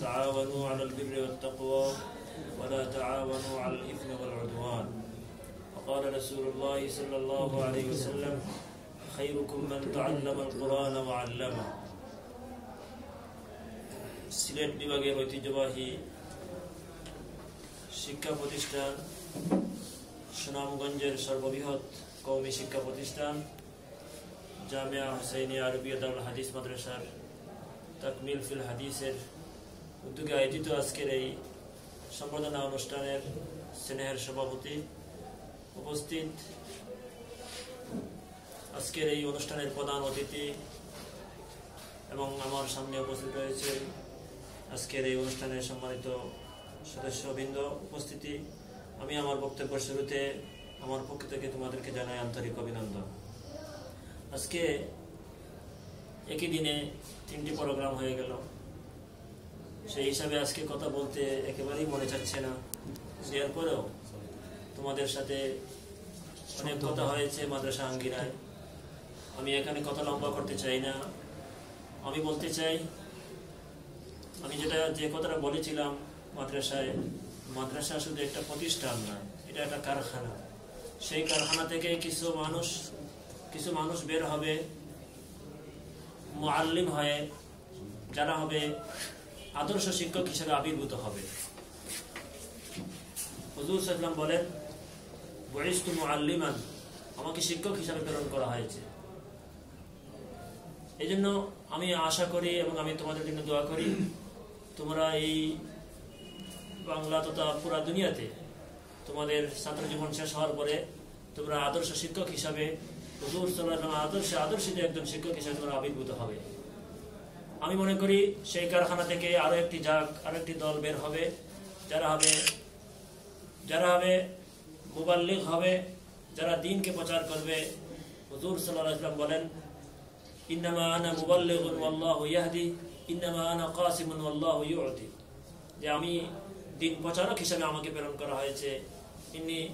تعاونوا على البر والتقوى ولا تعاونوا على الإثم والعدوان وقال رسول الله صلى الله عليه وسلم خيركم من تعلم القرآن وعلمه সিলেট বিভাগের ঐতিহ্যবাহী শিক্ষা প্রতিষ্ঠান সুনামগঞ্জের সর্ববৃহৎ কৌমি শিক্ষা প্রতিষ্ঠান জামিয়া হুসাইনি আরবিয়া দারুল হাদিস মাদ্রাসার তাকমিল ফিল হাদিসের উদ্যোগে আয়োজিত আজকের এই সম্বর্ধনা অনুষ্ঠানের স্নেহের সভাপতি উপস্থিত। আজকের এই অনুষ্ঠানের প্রধান অতিথি এবং আমার সামনে উপস্থিত রয়েছে আজকের এই অনুষ্ঠানের সম্মানিত সদস্যবৃন্দ উপস্থিতি। আমি আমার বক্তব্য শুরুতে আমার পক্ষ থেকে তোমাদেরকে জানাই আন্তরিক অভিনন্দন। আজকে একই দিনে তিনটি প্রোগ্রাম হয়ে গেল। সেই হিসাবে আজকে কথা বলতে একেবারেই মনে চাচ্ছে না। এরপরেও তোমাদের সাথে অনেক কথা হয়েছে মাদ্রাসা আঙ্গিনায়। আমি এখানে কথা লম্বা করতে চাই না। আমি বলতে চাই আমি যেটা যে কথাটা বলেছিলাম মাদ্রাসায় মাদ্রাসা শুধু একটা প্রতিষ্ঠান না এটা একটা কারখানা। সেই কারখানা থেকে কিছু মানুষ কিছু মানুষ বের হবে মুআল্লিম হয়ে যারা হবে আদর্শ শিক্ষক হিসেবে আবির্ভূত হবে। হুজুর সাল্লাম বলেন আমাকে শিক্ষক হিসাবে প্রেরণ করা হয়েছে। এই জন্য আমি আশা করি এবং আমি তোমাদের জন্য দোয়া করি, তোমরা এই বাংলা তথা পুরা দুনিয়াতে তোমাদের ছাত্র জীবন শেষ হওয়ার পরে তোমরা আদর্শ শিক্ষক হিসাবে হুজুর সাল্লাল্লাহু আদর্শে আদর্শিত একজন শিক্ষক হিসাবে তোমরা আবির্ভূত হবে। আমি মনে করি সেই কারখানা থেকে আরও একটি জাগ আরও একটি দল বের হবে, যারা হবে যারা হবে মুবাল্লিগ হবে, যারা দিনকে প্রচার করবে। হুজুর ওয়াসাল্লাম বলেন, ইন্নামা আনা মুবাল্লিগুন ইয়াহদি, ইন্নামা আনা কাসিমুন ইউতি। যে আমি দিন প্রচারক হিসেবে আমাকে প্রেরণ করা হয়েছে। ইনি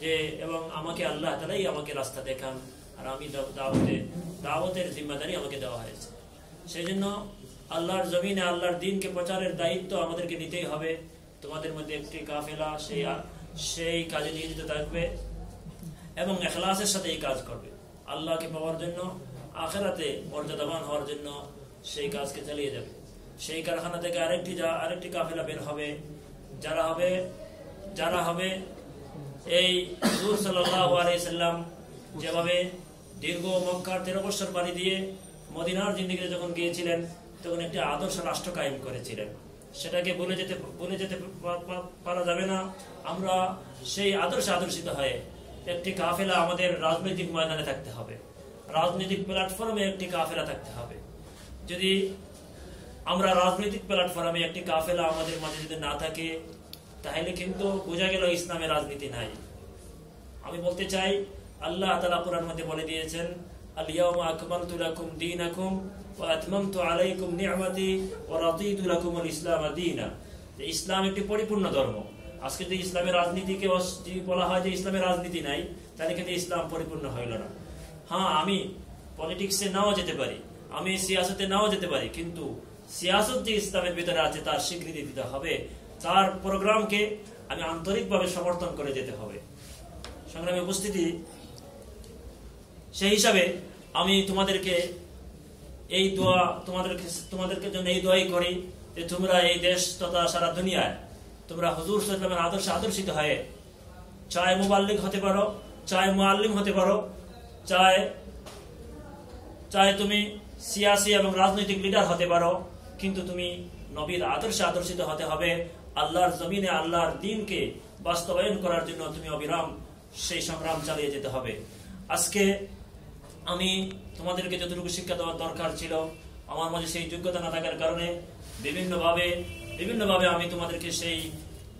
যে, এবং আমাকে আল্লাহ তালাই আমাকে রাস্তা দেখান, আর আমি দাও- দাওয়াতে, দাওয়াতের জিম্মাদারি আমাকে দেওয়া হয়েছে। সেই জন্য আল্লাহর জমিনে আল্লাহর দিনকে প্রচারের দায়িত্ব আমাদেরকে নিতেই হবে। তোমাদের মধ্যে একটি কাফেলা সেই সেই কাজে নিয়োজিত থাকবে এবং এখলাসের সাথে এই কাজ করবে। আল্লাহকে পাওয়ার জন্য, আখেরাতে মর্যাদাবান হওয়ার জন্য সেই কাজকে চালিয়ে যাবে। সেই কারখানা থেকে আরেকটি যা- আরেকটি কাফেলা বের হবে। যারা হবে যারা হবে এই সাল্লাম যেভাবে দীর্ঘ মক্কার তেরো বছর পাড়ি দিয়ে মদিনার জিন্দিগিতে যখন গিয়েছিলেন, তখন একটি আদর্শ রাষ্ট্র কায়েম করেছিলেন। সেটাকে বলে যেতে বলে যেতে পারা যাবে না। আমরা সেই আদর্শে আদর্শিত হয়ে একটি কাফেলা আমাদের রাজনৈতিক ময়দানে থাকতে হবে। রাজনৈতিক প্ল্যাটফর্মে একটি কাফেলা থাকতে হবে। যদি আমরা রাজনৈতিক প্ল্যাটফর্মে একটি কাফেলা আমাদের মাঝে যদি না থাকে, তাহলে কিন্তু বোঝা গেল ইসলামে রাজনীতি নাই। আমি বলতে চাই, আল্লাহ তালা কোরআন মধ্যে বলে দিয়েছেন আকমালতু লাকুম দীনাকুম ওয়া আতমামতু আলাইকুম নি'মাতি ওয়া রাদিতু লাকুম আল ইসলাম একটি পরিপূর্ণ ধর্ম। আজকে যদি ইসলামের রাজনীতিকে যদি বলা হয় যে ইসলামের রাজনীতি নাই, তাহলে কিন্তু ইসলাম পরিপূর্ণ হইল না। হ্যাঁ আমি পলিটিক্সে নাও যেতে পারি, আমি সিয়াসতে নাও যেতে পারি, কিন্তু সিয়াসত যে ইসলামের ভিতরে আছে, তার স্বীকৃতি দিতে হবে। তার প্রোগ্রামকে আমি আন্তরিকভাবে সমর্থন করে যেতে হবে। সংগ্রামী উপস্থিতি, সেই হিসাবে আমি তোমাদেরকে এই দোয়া তোমাদেরকে তোমাদেরকে জন্য এই দোয়াই করি যে তোমরা এই দেশ তথা সারা দুনিয়ায় তোমরা হুজুর সাল্লামের আদর্শে আদর্শিত হয়ে চায় মুবাল্লিক হতে পারো, চায় মুআল্লিম হতে পারো, চায় চায় তুমি সিয়াসি এবং রাজনৈতিক লিডার হতে পারো, কিন্তু তুমি নবীর আদর্শে আদর্শিত হতে হবে। আল্লাহর জমিনে আল্লাহর দিনকে বাস্তবায়ন করার জন্য তুমি অবিরাম সেই সংগ্রাম চালিয়ে যেতে হবে। আজকে আমি তোমাদেরকে যতটুকু শিক্ষা দেওয়ার দরকার ছিল, আমার মাঝে সেই যোগ্যতা না থাকার কারণে বিভিন্নভাবে বিভিন্নভাবে আমি তোমাদেরকে সেই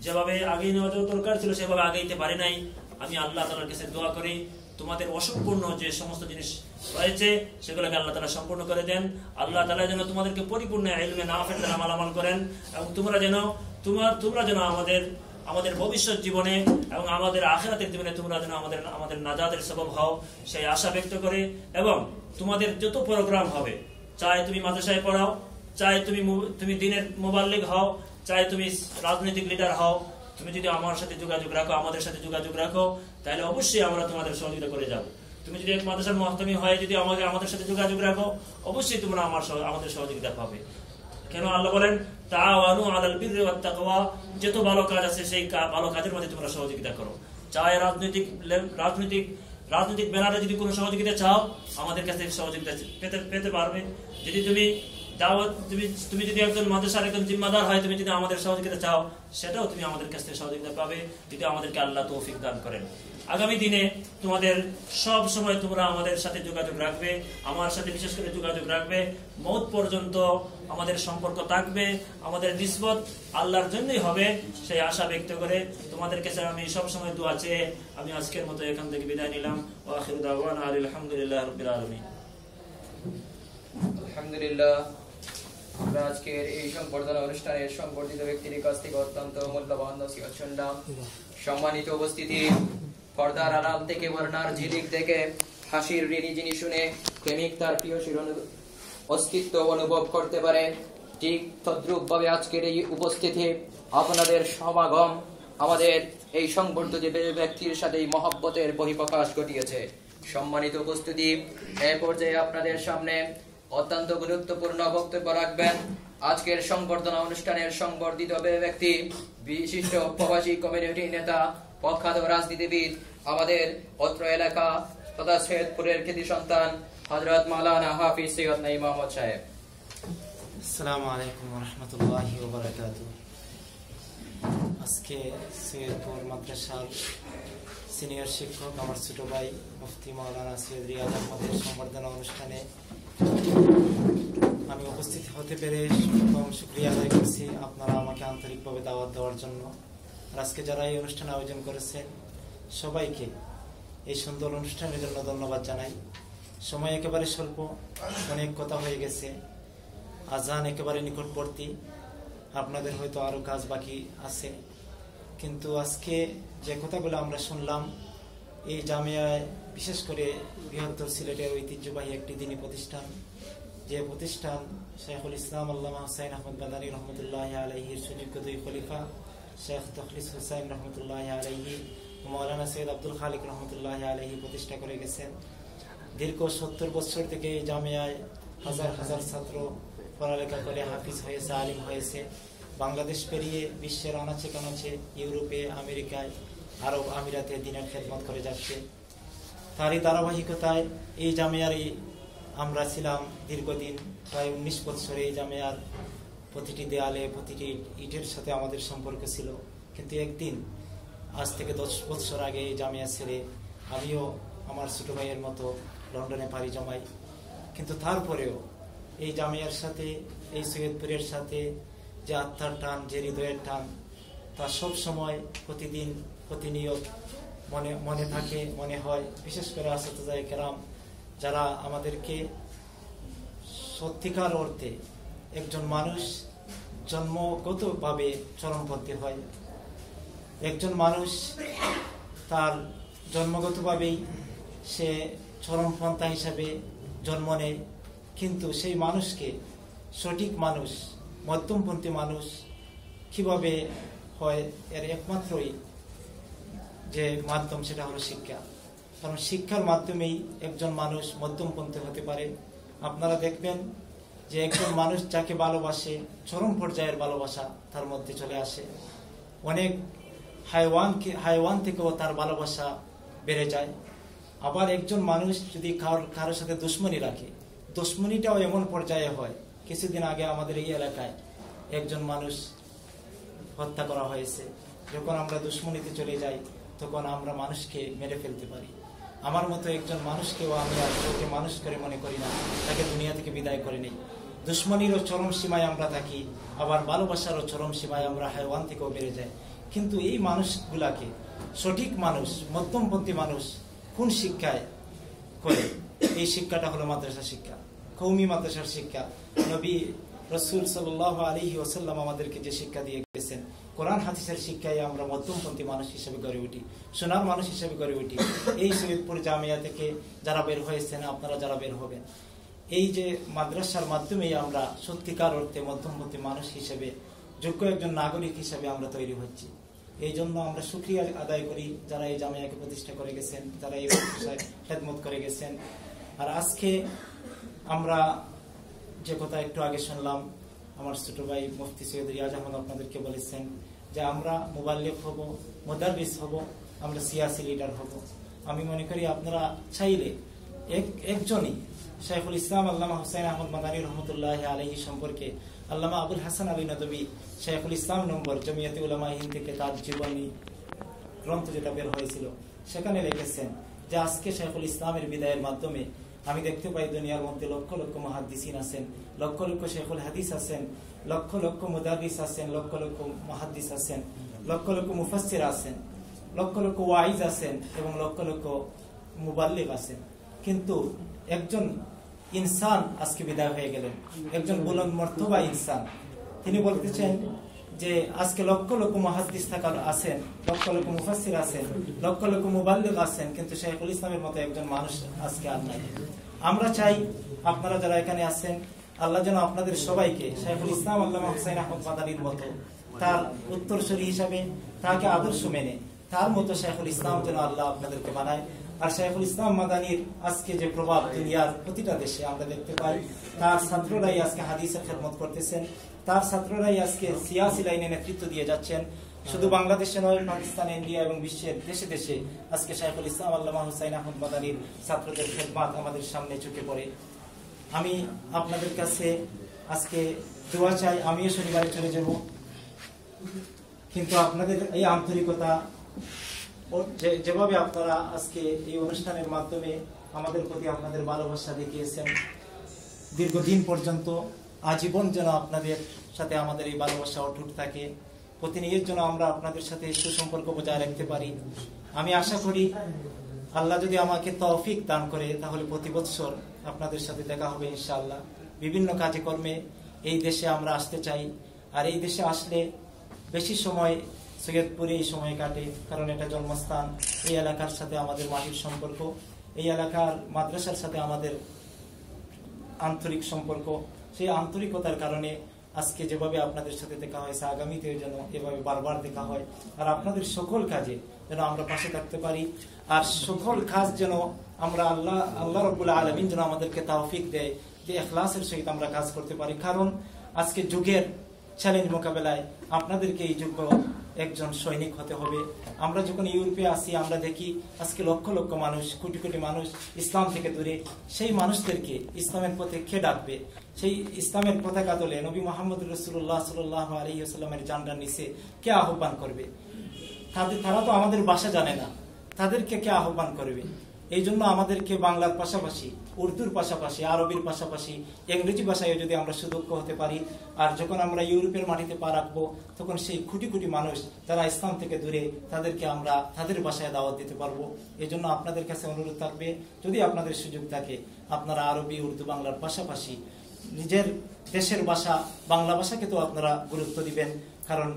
যেভাবে আগেই নেওয়া দরকার ছিল, সেভাবে আগাইতে পারি নাই। আমি আল্লাহ তালার কাছে দোয়া করি, তোমাদের অসম্পূর্ণ যে সমস্ত জিনিস রয়েছে, সেগুলোকে আল্লাহ তালা সম্পূর্ণ করে দেন। আল্লাহ তালা যেন তোমাদেরকে পরিপূর্ণ এলমে না আমাল আমাল করেন এবং তোমরা যেন, তোমার, তোমরা যেন আমাদের আমাদের ভবিষ্যৎ জীবনে এবং আমাদের আখেরাতের জীবনে তোমরা যেন আমাদের আমাদের নাজাদের সবব হও, সেই আশা ব্যক্ত করে এবং তোমাদের যত প্রোগ্রাম হবে, চাই তুমি মাদ্রাসায় পড়াও, চাই তুমি তুমি দিনের মোবাল্লিক হও, চাই তুমি রাজনৈতিক লিডার হও, তুমি যদি আমার সাথে যোগাযোগ রাখো, আমাদের সাথে যোগাযোগ রাখো, তাহলে অবশ্যই আমরা তোমাদের সহযোগিতা করে যাব। তুমি যদি এক মাদ্রাসার মহতমি হয় যদি আমাকে, আমাদের সাথে যোগাযোগ রাখো, অবশ্যই তোমরা আমার আমাদের সহযোগিতা পাবে। কেন আল্লাহ বলেন, তাআওয়ানু আলাল বিররি ওয়াত তাকওয়া যত ভালো কাজ আছে, সেই ভালো কাজের মধ্যে তোমরা সহযোগিতা করো। চাই রাজনৈতিক রাজনৈতিক রাজনৈতিক ব্যানারে যদি কোনো সহযোগিতা চাও, আমাদের কাছে সহযোগিতা পেতে পেতে পারবে। যদি তুমি দাওয়াত তুমি তুমি যদি একজন মাদ্রাসার একজন জিম্মাদার হয়, তুমি যদি আমাদের সহযোগিতা চাও, সেটাও তুমি আমাদের কাছ থেকে সহযোগিতা পাবে। যদি আমাদেরকে আল্লাহ তৌফিক দান করেন। আগামী দিনে তোমাদের সব সময় তোমরা আমাদের সাথে যোগাযোগ রাখবে, আমার সাথে বিশেষ করে যোগাযোগ রাখবে। মৌত পর্যন্ত আমাদের সম্পর্ক থাকবে, আমাদের নিসবত আল্লাহর জন্যই হবে সেই আশা ব্যক্ত করে। তোমাদের কাছে আমি সব সময় দোয়া চেয়ে আমি আজকের মতো এখান থেকে বিদায় নিলাম। আলহামদুলিল্লাহ, আমরা আজকের এই সংবর্ধনা অনুষ্ঠানে সংবর্ধিত ব্যক্তির কাছ থেকে অত্যন্ত মূল্যবান সম্মানিত উপস্থিতি পর্দার আড়াল থেকে বর্ণার ঝিলিক থেকে হাসির ঋণী যিনি শুনে প্রেমিক তার প্রিয়সীর অস্তিত্ব অনুভব করতে পারে। ঠিক তদ্রুপ ভাবে আজকের এই উপস্থিতি আপনাদের সমাগম আমাদের এই সংবর্ধিত ব্যক্তির সাথে এই মহব্বতের বহিঃপ্রকাশ ঘটিয়েছে। সম্মানিত উপস্থিতি, এ পর্যায়ে আপনাদের সামনে অত্যন্ত গুরুত্বপূর্ণ বক্তব্য রাখবেন। আজকের সংবর্ধনা অনুষ্ঠানের সংবর্ধিত ব্যক্তি, বিশিষ্ট প্রবাসী কমিউনিটি নেতা প্রখ্যাত রাজনীতিবিদ, আমাদের অত্র এলাকা তথা সৈয়দপুরের খ্যাতি সন্তান হজরত মালানা হাফিজ সৈয়দ নাইম মোহাম্মদ সাহেব। আসসালামু আলাইকুম রহমতুল্লাহি আজকে সৈয়দপুর মাদ্রাসার সিনিয়র শিক্ষক আমার ছোট ভাই মুফতি মাওলানা সৈয়দ রিয়াজ আহমদের সম্বর্ধনা অনুষ্ঠানে আমি উপস্থিত হতে পেরে শুক্রিয়া আদায় করছি। আপনারা আমাকে আন্তরিকভাবে দাওয়াত দেওয়ার জন্য। আজকে যারা এই অনুষ্ঠান আয়োজন করেছেন সবাইকে এই সুন্দর অনুষ্ঠানের জন্য ধন্যবাদ জানাই। সময় একেবারে স্বল্প, অনেক কথা হয়ে গেছে। আজান একেবারে নিকটবর্তী। আপনাদের হয়তো আরও কাজ বাকি আছে। কিন্তু আজকে যে কথাগুলো আমরা শুনলাম, এই জামিয়ায় বিশেষ করে বৃহত্তর সিলেটের ঐতিহ্যবাহী একটি দিনী প্রতিষ্ঠান, যে প্রতিষ্ঠান শেখুল ইসলাম আল্লাহ হুসাইন আহমদ বাদানী রহমতুল্লাহ আলহির সুযোগ্য দুই খলিফা শেখ তখলিস হুসাইন রহমতুল্লাহ আলহি মৌলানা সৈয়দ আব্দুল খালিক রহমতুল্লাহ আলহি প্রতিষ্ঠা করে গেছেন। দীর্ঘ সত্তর বছর থেকে জামিয়ায় হাজার হাজার ছাত্র পড়ালেখা করে হাফিজ হয়েছে, আলিম হয়েছে। বাংলাদেশ পেরিয়ে বিশ্বের আনাচে কানাচে ইউরোপে, আমেরিকায়, আরব আমিরাতে দিনের খেদমত করে যাচ্ছে। তারই ধারাবাহিকতায় এই জামিয়ারই আমরা ছিলাম দীর্ঘদিন, প্রায় উনিশ বছর এই জামিয়ার প্রতিটি দেয়ালে প্রতিটি ইটের সাথে আমাদের সম্পর্ক ছিল। কিন্তু একদিন, আজ থেকে দশ বছর আগে জামিয়া ছেড়ে আমিও আমার ছোট ভাইয়ের মতো লন্ডনে পাড়ি জমাই। কিন্তু তারপরেও এই জামিয়ার সাথে, এই সৈয়দপুরের সাথে যে আত্মার টান, যে হৃদয়ের টান, তা সব সময় প্রতিদিন প্রতিনিয়ত মনে মনে থাকে, মনে হয়। বিশেষ করে আসাদাই কেরাম, যারা আমাদেরকে সত্যিকার অর্থে একজন মানুষ জন্মগতভাবে চরমপন্থী হয়। একজন মানুষ তার জন্মগতভাবেই সে চরমপন্থা হিসাবে জন্ম নেয়, কিন্তু সেই মানুষকে সঠিক মানুষ, মধ্যমপন্থী মানুষ কীভাবে হয় এর একমাত্রই যে মাধ্যম সেটা হলো শিক্ষা। কারণ শিক্ষার মাধ্যমেই একজন মানুষ মধ্যমপন্থী হতে পারে। আপনারা দেখবেন যে একজন মানুষ যাকে ভালোবাসে, চরম পর্যায়ের ভালোবাসা তার মধ্যে চলে আসে। অনেক হাইওয়ানকে হাইওয়ান থেকেও তার ভালোবাসা বেড়ে যায়। আবার একজন মানুষ যদি কারোর কারোর সাথে দুশ্মনী রাখে, দুশ্মনীটাও এমন পর্যায়ে হয়, কিছুদিন আগে আমাদের এই এলাকায় একজন মানুষ হত্যা করা হয়েছে। যখন আমরা দুশ্মনীতে চলে যাই, তখন আমরা মানুষকে মেরে ফেলতে পারি। আমার মতো একজন মানুষকেও আমি আর ওকে মানুষ করে মনে করি না, তাকে দুনিয়া থেকে বিদায় করে নেই। দুশ্মনীরও চরম সীমায় আমরা থাকি, আবার ভালোবাসারও চরম সীমায় আমরা হাইওয়ান থেকেও বেড়ে যাই। কিন্তু এই মানুষগুলাকে সঠিক মানুষ, মধ্যমপন্থী মানুষ কোন শিক্ষায় করে? এই শিক্ষাটা হলো মাদ্রাসা শিক্ষা, কৌমি মাদ্রাসার শিক্ষা। নবী রসুল সাল্লাহ আলী ওসাল্লাম আমাদেরকে যে শিক্ষা দিয়ে গেছেন কোরআন হাদিসের শিক্ষায় আমরা মধ্যমপন্থী মানুষ হিসেবে গড়ে উঠি সোনার মানুষ হিসেবে গড়ে উঠি। এই সৈয়দপুর জামিয়া থেকে যারা বের হয়েছেন, আপনারা যারা বের হবেন। এই যে মাদ্রাসার মাধ্যমেই আমরা সত্যিকার অর্থে মধ্যমপন্থী মানুষ হিসেবে, যোগ্য একজন নাগরিক হিসেবে আমরা তৈরি হচ্ছি। এই জন্য আমরা সুক্রিয়া আদায় করি যারা এই জামিয়াকে প্রতিষ্ঠা করে গেছেন, যারা এই মাদ্রাসায় খেদমত করে গেছেন। আর আজকে আমরা যে কথা একটু আগে শুনলাম, আমার ছোট ভাই মুফতি সৈয়দ রিয়াজ আহমদ আপনাদেরকে বলেছেন যে আমরা মোবাল্লিক হব মোদারিস হব, আমরা সিয়াসি লিডার হব। আমি মনে করি আপনারা চাইলে এক, একজনই শাইখুল ইসলাম আল্লামা হুসাইন আহমদ মাদানী রহমতুল্লাহ আলহী সম্পর্কে আল্লামা আবুল হাসান আলী নদবী শাইখুল ইসলাম নম্বর জমিয়াতে উলামা হিন্দ থেকে তার জীবনী গ্রন্থ যেটা বের হয়েছিল, সেখানে লিখেছেন যে আজকে শাইখুল ইসলামের বিদায়ের মাধ্যমে আমি দেখতে পাই দুনিয়ার মধ্যে লক্ষ লক্ষ মহাদিসিন আছেন, লক্ষ লক্ষ শেখুল হাদিস আছেন লক্ষ লক্ষ মুদারিস আছেন, লক্ষ লক্ষ মহাদিস আছেন, লক্ষ লক্ষ মুফাসির আছেন, লক্ষ লক্ষ ওয়াইজ আছেন এবং লক্ষ লক্ষ মুবাল্লিক আছেন। কিন্তু একজন ইনসান আজকে বিদায় হয়ে গেলেন। একজন বুলন মর্তবা ইনসান। তিনি বলতেছেন যে, আজকে লক্ষ লক্ষ মহাদিস থাকার আছেন, লক্ষ লক্ষ মুফাসির আছেন, লক্ষ লক্ষ মুবাল্লিক আছেন, কিন্তু শেখুল ইসলামের মতো একজন মানুষ আজকে আর নাই। আমরা চাই আপনারা যারা এখানে আছেন আল্লাহ যেন আপনাদের সবাইকে শেখুল ইসলাম আল্লাহ হুসাইন আহমদ মাদানির মতো তার উত্তরসূরি হিসাবে তাকে আদর্শ মেনে, তার মতো শেখুল ইসলাম যেন আল্লাহ আপনাদেরকে বানায়। আর শেখুল ইসলাম মাদানির আজকে যে প্রভাব দুনিয়ার প্রতিটা দেশে আমরা দেখতে পাই, তার ছাত্ররাই আজকে হাদিসের খেদমত করতেছেন, তার ছাত্ররাই আজকে সিয়াসি লাইনে নেতৃত্ব দিয়ে যাচ্ছেন। শুধু বাংলাদেশে নয়, পাকিস্তান, ইন্ডিয়া এবং বিশ্বের দেশে দেশে আজকে শাইখুল ইসলাম আল্লাহ হুসাইন আহমদ মাদানির ছাত্রদের খেদমাত আমাদের সামনে চোখে পড়ে। আমি আপনাদের কাছে আজকে দোয়া চাই, আমিও শনিবারে চলে যাব। কিন্তু আপনাদের এই আন্তরিকতা যেভাবে আপনারা আজকে এই অনুষ্ঠানের মাধ্যমে আমাদের প্রতি আপনাদের ভালোবাসা দেখিয়েছেন, দীর্ঘদিন পর্যন্ত আজীবন যেন আপনাদের সাথে আমাদের এই ভালোবাসা অটুট থাকে, প্রতিনিয়ত যেন আমরা আপনাদের সাথে সুসম্পর্ক বজায় রাখতে পারি। আমি আশা করি আল্লাহ যদি আমাকে তৌফিক দান করে, তাহলে প্রতি বৎসর আপনাদের সাথে দেখা হবে ইনশাআল্লাহ। বিভিন্ন কাজে কর্মে এই দেশে আমরা আসতে চাই। আর এই দেশে আসলে বেশি সময় সৈয়দপুরে এই সময় কাটে, কারণ এটা জন্মস্থান। এই এলাকার সাথে আমাদের মাটির সম্পর্ক, এই এলাকার মাদ্রাসার সাথে আমাদের আন্তরিক সম্পর্ক। সেই আন্তরিকতার কারণে আজকে যেভাবে আপনাদের সাথে দেখা হয়েছে আগামীতে যেন এভাবে বারবার দেখা হয়। আর আপনাদের সকল কাজে যেন আমরা পাশে থাকতে পারি। আর সকল কাজ যেন আমরা আল্লাহ আল্লাহ রবুল্লা আলমিন যেন আমাদেরকে তাওফিক দেয়, যে এখলাসের সহিত আমরা কাজ করতে পারি। কারণ আজকে যুগের চ্যালেঞ্জ মোকাবেলায় আপনাদেরকে এই যোগ্য একজন সৈনিক হতে হবে। আমরা যখন ইউরোপে আসি আমরা দেখি আজকে লক্ষ লক্ষ মানুষ, কোটি কোটি মানুষ ইসলাম থেকে দূরে। সেই মানুষদেরকে ইসলামের পথে কে ডাকবে? সেই ইসলামের পতাকা তোলে নবী মোহাম্মদ রসুল্লাহ সাল্লাহ আলী আসলামের জান্ডার নিচে কে আহ্বান করবে? তাদের, তারা তো আমাদের বাসা জানে না। তাদেরকে কে আহ্বান করবে? এই জন্য আমাদেরকে বাংলার পাশাপাশি উর্দুর পাশাপাশি, আরবির পাশাপাশি, ইংরেজি ভাষায় যদি আমরা সুদক্ষ হতে পারি, আর যখন আমরা ইউরোপের মাটিতে পা রাখব, তখন সেই কোটি কোটি মানুষ যারা ইসলাম থেকে দূরে, তাদেরকে আমরা তাদের ভাষায় দাওয়াত দিতে পারব। এই জন্য আপনাদের কাছে অনুরোধ থাকবে, যদি আপনাদের সুযোগ থাকে, আপনারা আরবি, উর্দু, বাংলার পাশাপাশি নিজের দেশের ভাষা, বাংলা ভাষাকে তো আপনারা গুরুত্ব দিবেন, কারণ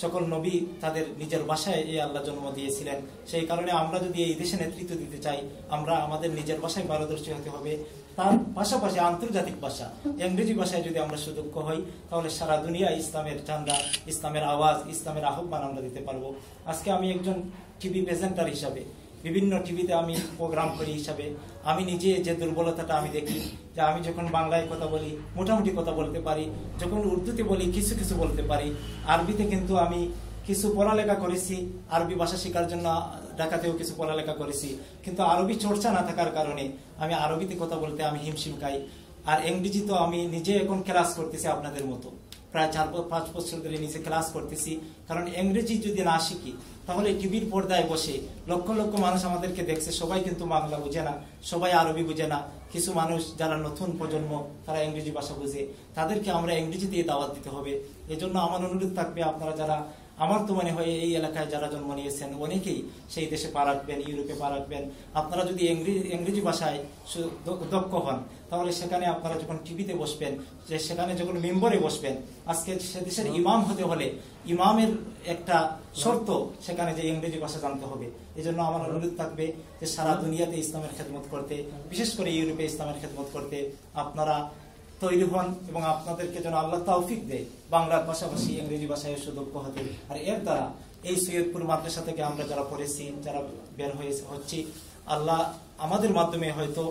সকল নবী তাদের নিজের বাসায় এই আল্লাহ জন্ম দিয়েছিলেন। সেই কারণে আমরা যদি এই দেশে নেতৃত্ব দিতে চাই, আমরা আমাদের নিজের ভাষায় পারদর্শী হতে হবে। তার পাশাপাশি আন্তর্জাতিক ভাষা, ইংরেজি ভাষায় যদি আমরা সুদক্ষ হই, তাহলে সারা দুনিয়া ইসলামের চান্দা, ইসলামের আওয়াজ, ইসলামের আহ্বান আমরা দিতে পারব। আজকে আমি একজন টিভি প্রেজেন্টার হিসাবে বিভিন্ন টিভিতে আমি প্রোগ্রাম করি হিসাবে। আমি নিজে যে দুর্বলতাটা আমি দেখি, যে আমি যখন বাংলায় কথা বলি, মোটামুটি কথা বলতে পারি, যখন উর্দুতে বলি, কিছু কিছু বলতে পারি। আরবিতে কিন্তু আমি কিছু পড়ালেখা করেছি, আরবি ভাষা শেখার জন্য ঢাকাতেও কিছু পড়ালেখা করেছি। কিন্তু আরবি চর্চা না থাকার কারণে আমি আরবিতে কথা বলতে আমি হিমশিম খাই। আর ইংরেজি তো আমি নিজে এখন ক্লাস করতেছি আপনাদের মতো। প্রায় চার পাঁচ বছর ধরে নিচে ক্লাস করতেছি। কারণ ইংরেজি যদি না শিখি তাহলে টিভির পর্দায় বসে লক্ষ লক্ষ মানুষ আমাদেরকে দেখছে, সবাই কিন্তু বাংলা বুঝে না, সবাই আরবি বুঝে না। কিছু মানুষ যারা নতুন প্রজন্ম, তারা ইংরেজি ভাষা বুঝে। তাদেরকে আমরা ইংরেজি দিয়ে দাওয়াত দিতে হবে। এজন্য আমার অনুরোধ থাকবে আপনারা যারা আমার তো মনে হয় এই এলাকায় যারা জন্ম নিয়েছেন অনেকেই সেই দেশে পা রাখবেন ইউরোপে পা রাখবেন। আপনারা যদি ইংরেজি ইংরেজি ভাষায় দক্ষ হন তাহলে সেখানে আপনারা যখন টিভিতে বসবেন যে সেখানে যখন মেম্বরে বসবেন আজকে সে দেশের ইমাম হতে হলে ইমামের একটা শর্ত সেখানে যে ইংরেজি ভাষা জানতে হবে। এই জন্য আমার অনুরোধ থাকবে যে সারা দুনিয়াতে ইসলামের খেদমত করতে বিশেষ করে ইউরোপে ইসলামের খেদমত করতে। আপনারা তৈরি হন এবং আপনাদেরকে যেন আল্লাহ তৌফিক দেয়। বাংলার পাশাপাশি ইংরেজি ভাষায় সুদক্ষ হতে। আর এর দ্বারা এই সৈয়দপুর মাদ্রাসা থেকে আমরা যারা পড়েছি, যারা বের হয়ে হচ্ছি, আল্লাহ আমাদের মাধ্যমে হয়তো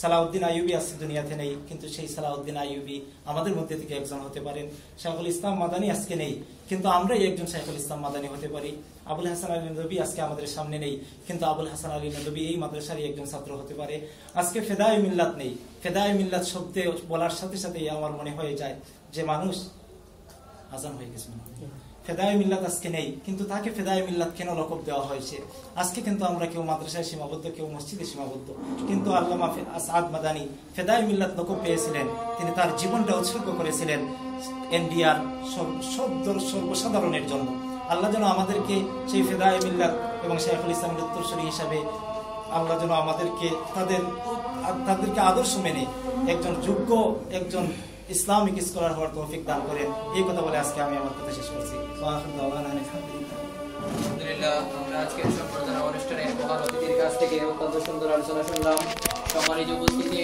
সালাউদ্দিন আইয়ুবি আছে দুনিয়াতে নেই, কিন্তু সেই সালাউদ্দিন আইয়ুবি আমাদের মধ্যে থেকে একজন হতে পারেন। শাহুল ইসলাম মাদানি আজকে নেই, কিন্তু আমরাই একজন শাহুল ইসলাম মাদানি হতে পারি। আবুল হাসান আলী নদী আজকে আমাদের সামনে নেই, কিন্তু আবুল হাসান আলী নদী এই মাদ্রাসারই একজন ছাত্র হতে পারে। আজকে ফেদায় মিল্লাত নেই, ফেদায় মিল্লাত শব্দে বলার সাথে সাথেই আমার মনে হয়ে যায় যে মানুষ আজান হয়ে গেছে। ফেদায় মিল্লাত আজকে নেই, কিন্তু তাকে ফেদায় মিল্লাত কেন লকব দেওয়া হয়েছে? আজকে কিন্তু আমরা কেউ মাদ্রাসায় সীমাবদ্ধ, কেউ মসজিদে সীমাবদ্ধ। কিন্তু আল্লামা আসাদ মাদানি ফেদায় মিল্লাত লকব পেয়েছিলেন। তিনি তার জীবনটা উৎসর্গ করেছিলেন এনডিআর সব সর্বসাধারণের জন্য। আল্লাহ যেন আমাদেরকে সেই ফেদায় মিল্লাত এবং শেখুল ইসলামের উত্তরসূরি হিসাবে আল্লাহ যেন আমাদেরকে তাদের তাদেরকে আদর্শ মেনে, একজন যোগ্য, একজন ইসলামিক স্কলার হওয়ার তৌফিক দান করে এই কথা বলে আজকে আমি আমার কথা শেষ করছি। আলহামদুলিল্লাহ। আমরা আজকের সম্পর্কে অনুষ্ঠানে মহান অতিথির কাছ থেকে অত্যন্ত সুন্দর আলোচনা শুনলাম। সম্মানিত উপস্থিতি।